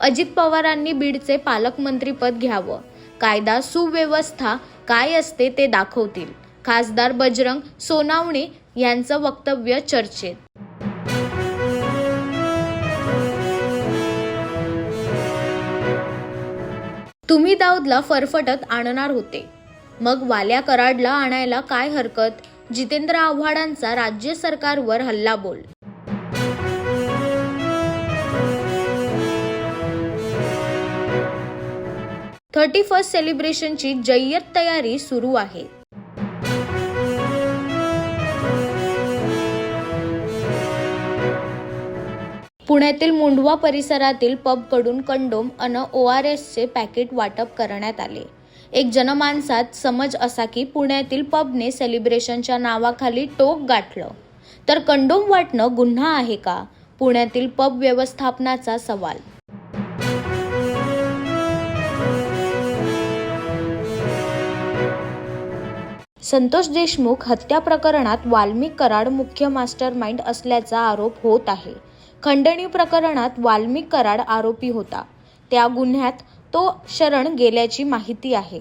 अजित पवारांनी बीडचे पालकमंत्रीपद घ्यावं. कायदा सुव्यवस्था काय असते ते दाखवतील. खासदार बजरंग सोनावणे यांचं वक्तव्य चर्चेत. तुम्ही दाऊदला फरफटत आणणार होते. मग वाल्या कराडला आणायला काय हरकत? जितेंद्र आव्हाडांचा राज्य सरकारवर हल्लाबोल थर्टी फर्स्ट सेलिब्रेशनची जय्यत तयारी सुरू आहे. पुण्यातील मुंढवा परिसरातील पबकडून कंडोम अन ओ आर एसचे पॅकेट वाटप करण्यात आले. एक जनमानसात समज असा की पुण्यातील पबने सेलिब्रेशनच्या नावाखाली टोक गाठलं. तर कंडोम वाटणं गुन्हा आहे का? पुण्यातील पब व्यवस्थापनाचा सवाल. संतोष देशमुख हत्या प्रकरणात वाल्मिक कराड मुख्य मास्टर माइंड असल्याचा आरोप होत आहे. खंडणी प्रकरणात वाल्मिक कराड आरोपी होता. त्या गुन्ह्यात तो शरण गेल्याची माहिती आहे.